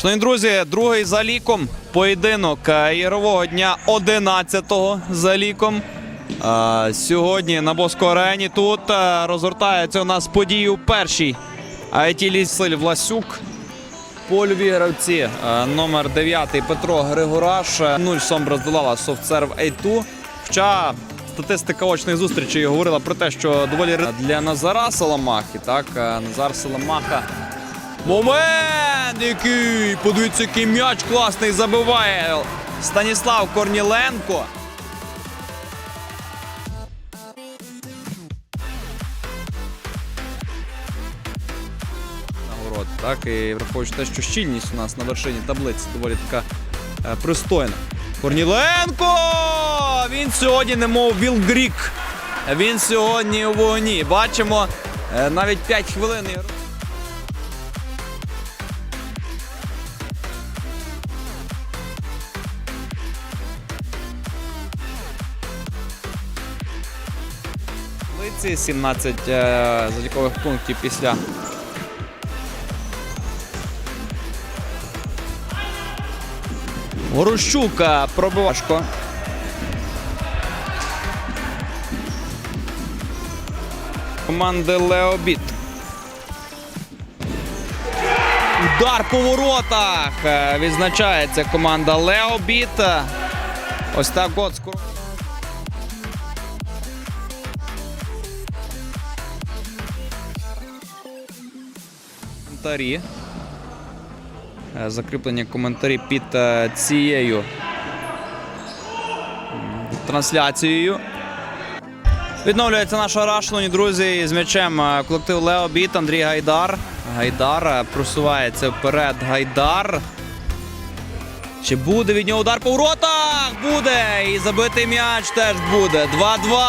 Шановні друзі, другий за ліком поєдинок е, ігрового дня 11-го за ліком. Е, Сьогодні на Боско арені тут е, розгортається у нас події у першій. IT Василь Власюк. Польові гравці. Номер 9 Петро Григораш. 0 Сом роздолала софтсерв A2. Хоча статистика очних зустрічей говорила про те, що доволі для Назара Саламахи. Так, Назар Саламаха. Момент який! Подивіться, який м'яч класний забиває Станіслав Корніленко. Нагород, так, і враховуючи те, що щільність у нас на вершині таблиці доволі така е, пристойна. Корніленко! Він сьогодні немов Віл Грік. Він сьогодні у вогні. Бачимо е, навіть 5 хвилин. Лиці 17 е, залікових пунктів після Ворощук е, пробивашко. Команди Леобіт. Удар по воротах. Е, Відзначається команда Леобіт. Ось так от скоро. Коментарі. Е, Закріплені коментарі під е, цією трансляцією. Відновлюється наша гра, друзі, з м'ячем е, колектив Лео Біт, Андрій Гайдар. Гайдар просувається вперед. Гайдар. Чи буде від нього удар по воротах? Буде! І забитий м'яч теж буде. 2-2.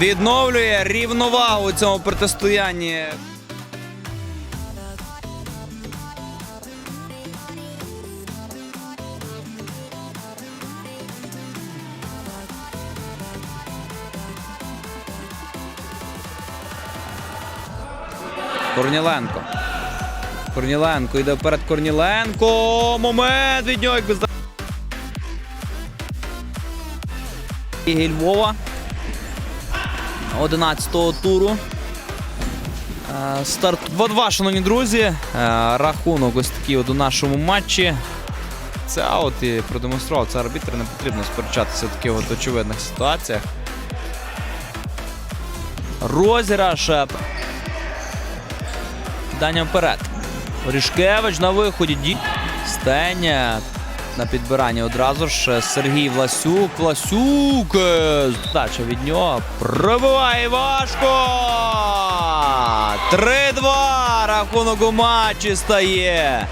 Відновлює рівновагу у цьому протистоянні. Корніленко. Корніленко йде вперед Корніленко. Момент від нього якби Ліги Львова. 11-го туру. Е, Старт 2-2, шановні друзі. Е, Рахунок ось такий от у нашому матчі. Це аут і продемонстрував це арбітр. Не потрібно сперечатися в таких от очевидних ситуаціях. Розіграш. Кидання вперед. Орішкевич на виході. Ді... Стеня на підбиранні одразу ж Сергій Власюк. Власюк. Здача від нього. Пробиває важко. 3-2. Рахунок у матчі стає.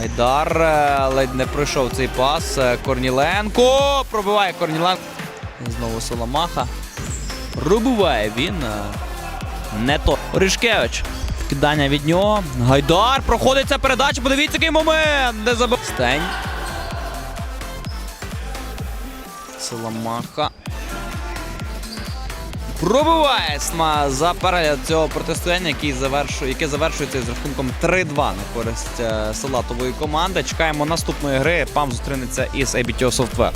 Айдар е, ледь не пройшов цей пас. Е, Корніленко. Пробиває Корніленко. Знову Соломаха. Пробиває він. е, Не то. Орішкевич. Кидання від нього. Гайдар. Проходиться передача. Подивіться, який момент. Не забив. Стень. Соломаха. Пробиває Сма за перегляд цього протистояння, який завершує, яке завершується з рахунком 3-2 на користь е, салатової команди. Чекаємо наступної гри. ПАМ зустрінеться із ABTO Software.